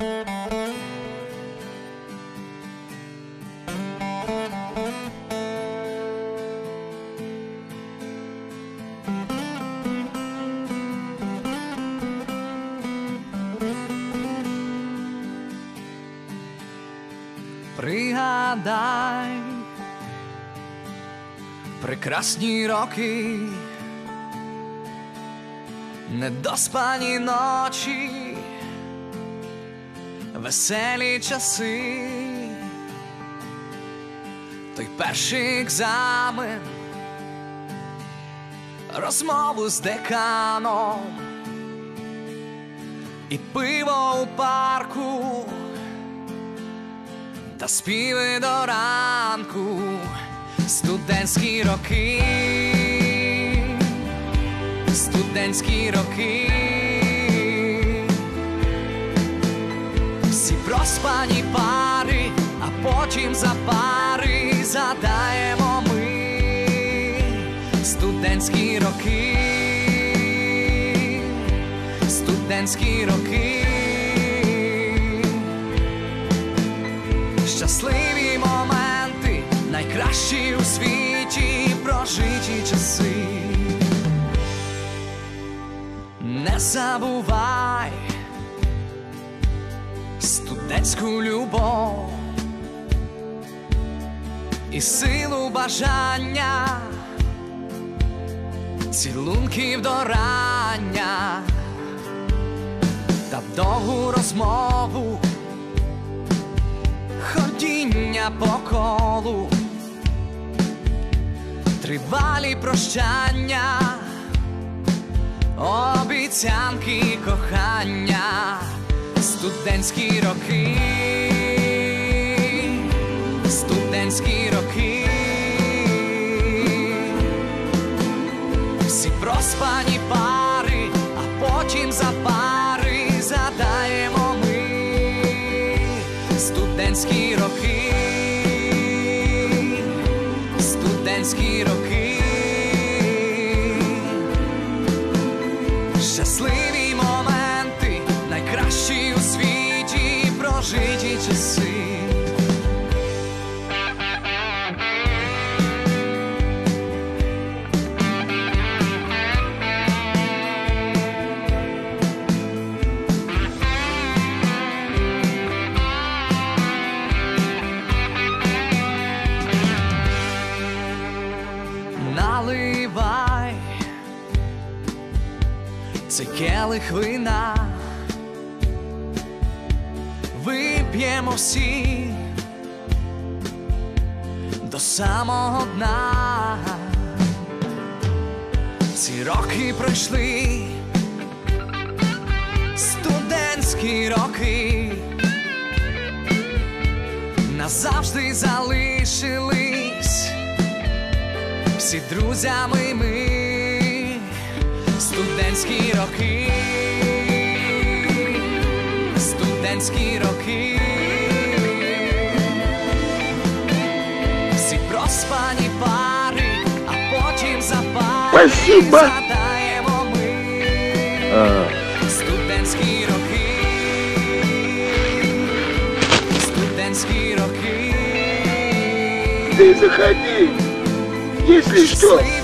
Пригадай прекрасні роки, недоспані ночі, веселі часи, той перший екзамен, розмову з деканом. І пиво у парку. Та співи до ранку, студентські роки, студентські роки, проспані пари, а потім за пари задаємо ми студентські роки, студентські роки. Щасливі моменти, найкращі у світі прожиті часи. Не забувай студентську любов і силу бажання, цілунків до рання та довгу розмову ходіння по колу, тривалі прощання, обіцянки кохання, студентські роки, студентські роки, всі проспані пари, а потім за пари задаємо ми. Студентські роки, студентські роки, цей келих вина, вип'ємо всі до самого дна. Ці роки пройшли, студентські роки. Назавжди залишились всі друзями ми, студентські роки, студентські роки, всі проспані пари, а потім за пари задаємо ми. Студентські роки, студентські роки. ты заходи, если что.